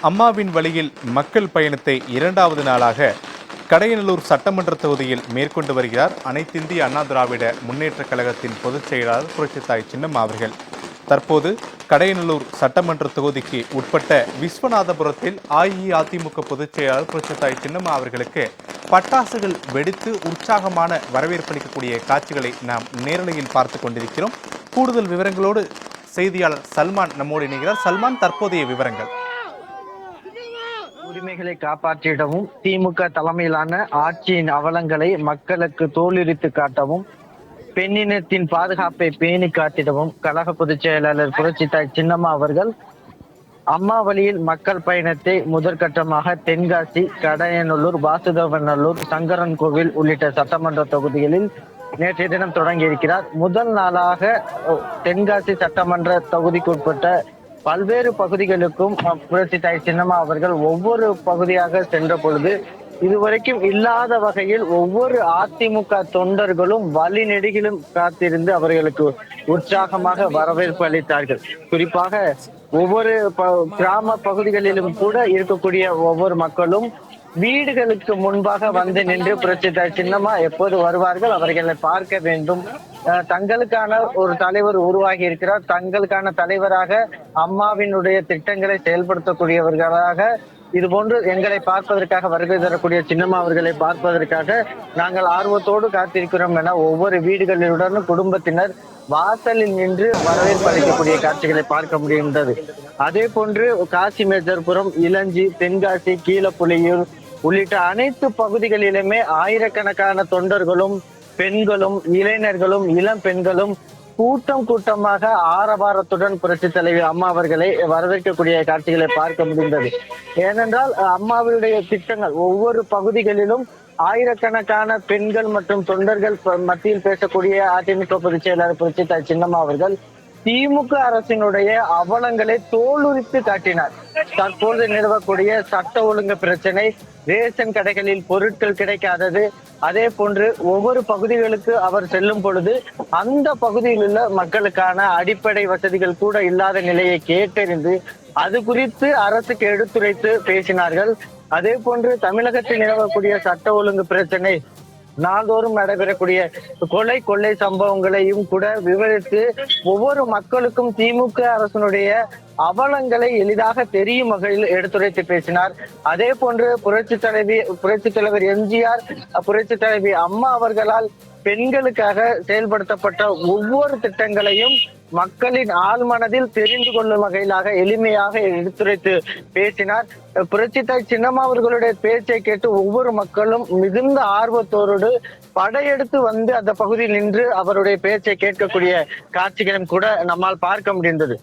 அம்மாவின் வழியில் மக்கள் பயணத்தை இரண்டாவது நாளாக கடையநல்லூர் சட்டமன்ற தொகுதியில் மேற்கொண்டு வருகிறார். அனைத்திந்திய அண்ணா திராவிட முன்னேற்றக் கழகத்தின் பொதுச் செயலாளர் புரட்சித்தாய் சின்னம்மா அவர்கள். தற்போது கடையநல்லூர் சட்டமன்ற தொகுதிக்கு உட்பட்ட விஸ்வநாதபுரத்தில் அஇஅதிமுக பொதுச் செயலாளர் புரட்சித்தாய் சின்னம்மா அவர்களுக்கு பட்டாசுகள் வெடித்து உற்சாகமான வரவேற்பளிக்கக்கூடிய காட்சிகளை நாம் நேரலையில் பார்த்து கொண்டிருக்கிறோம். கூடுதல் விவரங்களோடு செய்தியாளர் சல்மான் நம்மோடு இணைகிறார். சல்மான் தற்போதைய விவரங்கள். உரிமைகளை காப்பாற்றிடவும் திமுக தலைமையிலான ஆட்சியின் அவலங்களை மக்களுக்கு தோலுரித்து காட்டவும் பெண்ணினத்தின் பாதுகாப்பை பேணி காட்டிடவும் கழக பொதுச் செயலாளர் புரட்சித்தாய் சின்னம்மா அவர்கள் அம்மா வழியில் மக்கள் பயணத்தை முதற்கட்டமாக தென்காசி கடையநல்லூர் வாசுதேவநல்லூர் சங்கரன் கோவில் உள்ளிட்ட சட்டமன்ற தொகுதிகளில் நேற்றைய தினம் தொடங்கியிருக்கிறார். முதல் நாளாக தென்காசி சட்டமன்ற தொகுதிக்குட்பட்ட பல்வேறு பகுதிகளுக்கும் புரட்சி தாய் சின்னம்மா அவர்கள் ஒவ்வொரு பகுதியாக சென்ற பொழுது இதுவரைக்கும் இல்லாத வகையில் ஒவ்வொரு அதிமுக தொண்டர்களும் வழி நெடுகிலும் காத்திருந்து அவர்களுக்கு உற்சாகமாக வரவேற்பு அளித்தார்கள். குறிப்பாக ஒவ்வொரு ப- கிராம பகுதிகளிலும் கூட இருக்கக்கூடிய ஒவ்வொரு மக்களும் வீடுகளுக்கு முன்பாக வந்து நின்று புரட்சி சின்னமா சின்னம்மா எப்போது வருவார்கள்? அவர்களை பார்க்க வேண்டும். தங்களுக்கான ஒரு தலைவர் உருவாகி இருக்கிறார். தங்களுக்கான தலைவராக அம்மாவினுடைய திட்டங்களை செயல்படுத்தக்கூடியவர்களாக இது போன்று எங்களை பார்ப்பதற்காக வருகை தரக்கூடிய சின்னம்மா அவர்களை பார்ப்பதற்காக நாங்கள் ஆர்வத்தோடு காத்திருக்கிறோம் என ஒவ்வொரு வீடுகளிலுடனும் குடும்பத்தினர் வாசலில் நின்று வரவேற்பு அளிக்கக்கூடிய காட்சிகளை பார்க்க முடிகின்றது. அதே போன்று காசி மேஜர்புரம் இளஞ்சி தென்காசி கீழப்புலியூர் உள்ளிட்ட அனைத்து பகுதிகளிலுமே ஆயிரக்கணக்கான தொண்டர்களும் பெண்களும் இளைஞர்களும் இளம் பெண்களும் கூட்டம் கூட்டமாக ஆரவாரத்துடன் புரட்சி தலைவி அம்மா அவர்களை வரவேற்கக்கூடிய காட்சிகளை பார்க்க முடிந்தது. ஏனென்றால் அம்மாவுடைய திட்டங்கள் ஒவ்வொரு பகுதிகளிலும் ஆயிரக்கணக்கான பெண்கள் மற்றும் தொண்டர்கள் மத்தியில் பேசக்கூடிய அதிமுக பொதுச் செயலாளர் புரட்சி தாய் சின்னம்மா அவர்கள் திமுக அரசினுடைய அவலங்களை தோலுரித்து காட்டினார். தற்போது நிலவக்கூடிய சட்ட ஒழுங்கு பிரச்சனை ரேஷன் கடைகளில் பொருட்கள் கிடைக்காதது அதே போன்று ஒவ்வொரு பகுதிகளுக்கு அவர் செல்லும் பொழுது அந்த பகுதியில் உள்ள மக்களுக்கான அடிப்படை வசதிகள் கூட இல்லாத நிலையை கேட்டறிந்து அது குறித்து அரசுக்கு எடுத்துரைத்து பேசினார்கள். அதே போன்று தமிழகத்தில் நிலவக்கூடிய சட்ட ஒழுங்கு பிரச்சனை நாள்தோறும் நடைபெறக்கூடிய கொலை கொள்ளை சம்பவங்களையும் கூட விவரித்து ஒவ்வொரு மக்களுக்கும் திமுக அரசினுடைய அவலங்களை எளிதாக தெரியும் வகையில் எடுத்துரைத்து பேசினார். அதே போன்று புரட்சி தலைவி புரட்சி தலைவர் எம்ஜிஆர் புரட்சி தலைவி அம்மா அவர்களால் பெண்களுக்காக செயல்படுத்தப்பட்ட ஒவ்வொரு திட்டங்களையும் மக்களின் ஆழ்மனதில் தெரிந்து கொள்ளும் வகையிலாக எளிமையாக எடுத்துரைத்து பேசினார். புரட்சித்தாய் சின்னம்மா அவர்களுடைய பேச்சை கேட்டு ஒவ்வொரு மக்களும் மிகுந்த ஆர்வத்தோடு படையெடுத்து வந்து அந்த பகுதியில் நின்று அவருடைய பேச்சை கேட்கக்கூடிய காட்சிகளும் கூட நம்மால் பார்க்க முடிந்தது.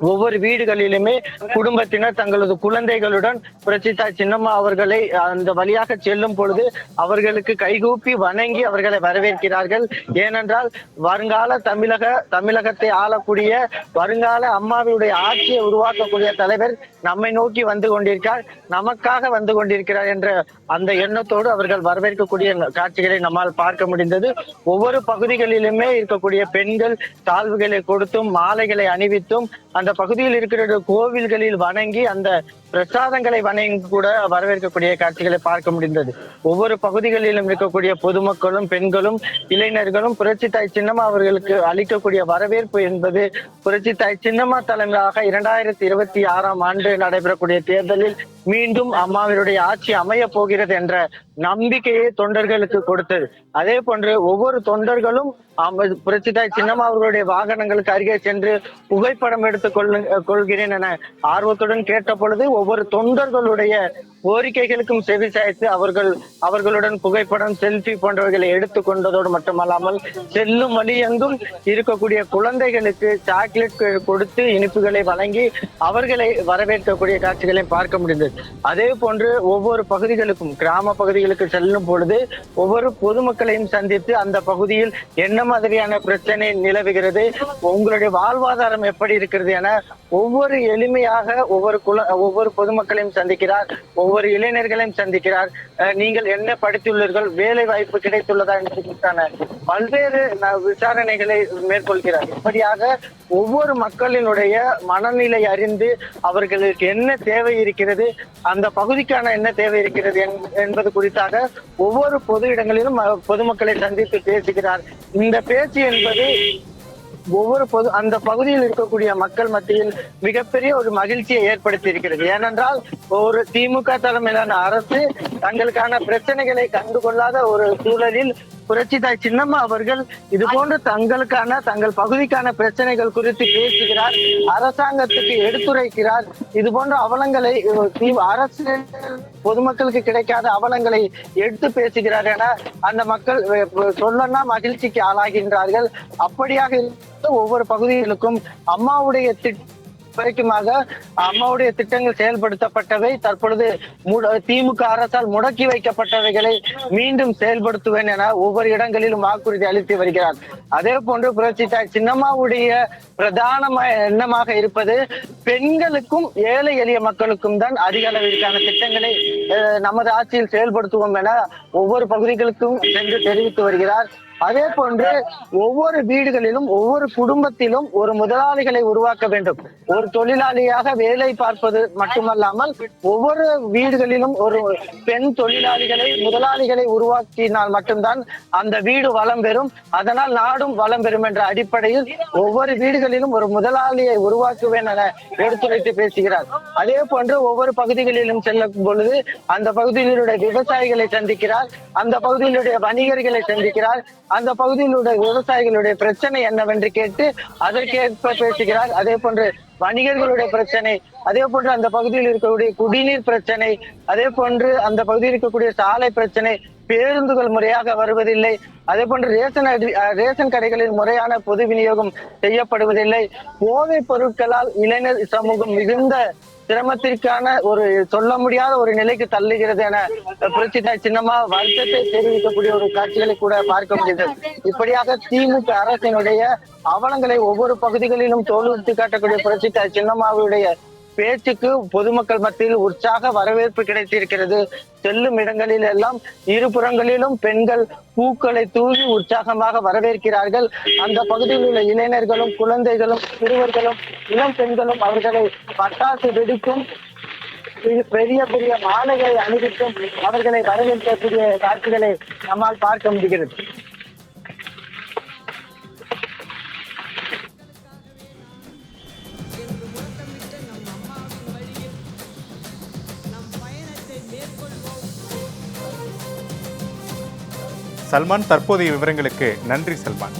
ஒவ்வொரு வீடுகளிலுமே குடும்பத்தினர் தங்களது குழந்தைகளுடன் புரட்சித்தாய் சின்னம்மா அவர்களை அந்த வழியாக செல்லும் பொழுது அவர்களுக்கு கைகூப்பி வணங்கி அவர்களை வரவேற்கிறார்கள். ஏனென்றால் வருங்கால தமிழக தமிழகத்தை ஆளக்கூடிய வருங்கால அம்மாவினுடைய ஆட்சியை உருவாக்கக்கூடிய தலைவர் நம்மை நோக்கி வந்து கொண்டிருக்கிறார் நமக்காக வந்து கொண்டிருக்கிறார் என்ற அந்த எண்ணத்தோடு அவர்கள் வரவேற்கக்கூடிய காட்சிகளை நம்மால் பார்க்க முடிந்தது. ஒவ்வொரு பகுதிகளிலுமே இருக்கக்கூடிய பெண்கள் தாழ்வுகளை கொடுத்தும் மாலைகளை அணிவித்தும் அந்த பகுதியில் இருக்கிற கோவில்களில் வணங்கி அந்த பிரசாதங்களை வணங்கி கூட வரவேற்கக்கூடிய காட்சிகளை பார்க்க முடிந்தது. ஒவ்வொரு பகுதிகளிலும் இருக்கக்கூடிய பொதுமக்களும் பெண்களும் இளைஞர்களும் புரட்சி தாய் சின்னம்மா அவர்களுக்கு அளிக்கக்கூடிய வரவேற்பு என்பது புரட்சி தாய் சின்னம்மா தலைமையாக இரண்டாயிரத்தி இருபத்தி ஆறாம் ஆண்டு நடைபெறக்கூடிய தேர்தலில் மீண்டும் அம்மாவினுடைய ஆட்சி அமைய போகிறது என்ற நம்பிக்கையை தொண்டர்களுக்கு கொடுத்தது. அதே போன்று ஒவ்வொரு தொண்டர்களும் புரட்சிதாய் சின்னம்மா அவர்களுடைய வாகனங்களுக்கு அருகே சென்று புகைப்படம் எடுத்துக் கொள்ளு கொள்கிறேன் என ஆர்வத்துடன் கேட்ட பொழுது ஒவ்வொரு தொண்டர்களுடைய கோரிக்கைகளுக்கும் செவி சாய்த்து அவர்கள் அவர்களுடன் புகைப்படம் செல்ஃபி போன்றவைகளை எடுத்து கொண்டதோடு மட்டுமல்லாமல் செல்லும் வழி எங்கும் இருக்கக்கூடிய குழந்தைகளுக்கு சாக்லேட் கொடுத்து இனிப்புகளை வழங்கி அவர்களை வரவேற்கக்கூடிய காட்சிகளையும் பார்க்க முடிந்தது. அதே போன்று ஒவ்வொரு பகுதிகளுக்கும் கிராம பகுதிகளுக்கு செல்லும் பொழுது ஒவ்வொரு பொதுமக்களையும் சந்தித்து அந்த பகுதியில் என்ன மாதிரியான பிரச்சனை நிலவுகிறது உங்களுடைய வாழ்வாதாரம் எப்படி இருக்கிறது என ஒவ்வொரு எளிமையாக ஒவ்வொரு குல ஒவ்வொரு பொதுமக்களையும் சந்திக்கிறார். ஒவ்வொரு இளைஞர்களையும் சந்திக்கிறார். நீங்கள் என்ன படித்துள்ளீர்கள்? வேலை வாய்ப்பு கிடைத்துள்ளதா என்பதற்கான பல்வேறு விசாரணைகளை மேற்கொள்கிறார். இப்படியாக ஒவ்வொரு மக்களினுடைய மனநிலை அறிந்து அவர்களுக்கு என்ன தேவை இருக்கிறது அந்த பகுதிக்கான என்ன தேவை இருக்கிறது என்- என்பது குறித்தாக ஒவ்வொரு பொது இடங்களிலும் பொதுமக்களை சந்தித்து பேசுகிறார். இந்த பேச்சு என்பது ஒவ்வொரு பொது அந்த பகுதியில் இருக்கக்கூடிய மக்கள் மத்தியில் மிகப்பெரிய ஒரு மகிழ்ச்சியை ஏற்படுத்தி இருக்கிறது ஏனென்றால் ஒரு திமுக தலைமையிலான அரசு தங்களுக்கான பிரச்சனைகளை கண்டுகொள்ளாத ஒரு சூழலில் புரட்சிதாய் சின்னம்மா அவர்கள் இது போன்று தங்களுக்கான தங்கள் பகுதிக்கான பிரச்சனைகள் குறித்து பேசுகிறார் அரசாங்கத்துக்கு எடுத்துரைக்கிறார். இது போன்ற அவலங்களை அரசு பொதுமக்களுக்கு கிடைக்காத அவலங்களை எடுத்து பேசுகிறார் என அந்த மக்கள் சொல்லனா மகிழ்ச்சிக்கு ஆளாகின்றார்கள். அப்படியாக இருந்த ஒவ்வொரு பகுதிகளுக்கும் அம்மாவுடைய திட்ட வரைக்குமாக அம்மாவுடைய திட்டங்கள் செயல்படுத்தப்பட்டவை. தற்பொழுது திமுக அரசால் முடக்கி வைக்கப்பட்டவைகளை மீண்டும் செயல்படுத்துவேன் என ஒவ்வொரு இடங்களிலும் வாக்குறுதி அளித்து வருகிறார். அதே போன்று புரட்சி தாய் சின்னம்மாவுடைய பிரதான எண்ணமாக இருப்பது பெண்களுக்கும் ஏழை எளிய மக்களுக்கும் தான் அதிக அளவிற்கான திட்டங்களை நமது ஆட்சியில் செயல்படுத்துவோம் என ஒவ்வொரு பகுதிகளுக்கும் சென்று தெரிவித்து வருகிறார். அதே போன்று ஒவ்வொரு வீடுகளிலும் ஒவ்வொரு குடும்பத்திலும் ஒரு முதலாளிகளை உருவாக்க வேண்டும். ஒரு தொழிலாளியாக வேலை பார்ப்பது மட்டுமல்லாமல் ஒவ்வொரு வீடுகளிலும் ஒரு பெண் தொழிலாளிகளை முதலாளிகளை உருவாக்கினால் மட்டும்தான் அந்த வீடு வளம் பெறும். அதனால் நாடும் வளம் பெறும் என்ற அடிப்படையில் ஒவ்வொரு வீடுகளிலும் ஒரு முதலாளியை உருவாக்குவேன் என எடுத்துரைத்து பேசுகிறார். அதே போன்று ஒவ்வொரு பகுதிகளிலும் செல்லும் பொழுது அந்த பகுதியிலுடைய விவசாயிகளை சந்திக்கிறார். அந்த பகுதியிலுடைய வணிகர்களை சந்திக்கிறார். அந்த பகுதியிலுடைய விவசாயிகளுடைய பிரச்சனை என்னவென்று கேட்டு அதற்கேற்ப பேசுகிறார். அதே போன்று வணிகர்களுடைய பிரச்சனை அதே போன்று அந்த பகுதியில் இருக்கக்கூடிய குடிநீர் பிரச்சனை அதே போன்று அந்த பகுதியில் இருக்கக்கூடிய சாலை பிரச்சனை பேருந்துகள் முறையாக வருவதில்லை. அதே போன்று ரேஷன் ரேஷன் கடைகளில் முறையான பொது விநியோகம் செய்யப்படுவதில்லை. போதைப் பொருட்களால் இளைஞர் சமூகம் மிகுந்த சிரமத்திற்கான ஒரு சொல்ல முடியாத ஒரு நிலைக்கு தள்ளுகிறது என புரட்சிதாய் சின்னமா வருத்தத்தை தெரிவிக்கக்கூடிய ஒரு காட்சிகளை கூட பார்க்க முடியுது இப்படியாக திமுக அரசினுடைய அவலங்களை ஒவ்வொரு பகுதிகளிலும் தோல்வித்து காட்டக்கூடிய புரட்சிதாய் சின்னம்மாவுடைய பேச்சுக்கு பொதுமக்கள் மத்தியில் உற்சாக வரவேற்பு கிடைத்திருக்கிறது. செல்லும் இடங்களில் எல்லாம் இருபுறங்களிலும் பெண்கள் பூக்களை தூவி உற்சாகமாக வரவேற்கிறார்கள். அந்த பகுதியில் உள்ள இளைஞர்களும் குழந்தைகளும் சிறுவர்களும் இளம் பெண்களும் அவர்களை பட்டாசு வெடிக்கும் பெரிய- பெரிய பெரிய மாலைகளை அணிவிக்கும் அவர்களை வரவேற்கக்கூடிய காட்சிகளை நம்மால் பார்க்க முடிகிறது. சல்மான் தற்போதைய விவரங்களுக்கு நன்றி சல்மான்.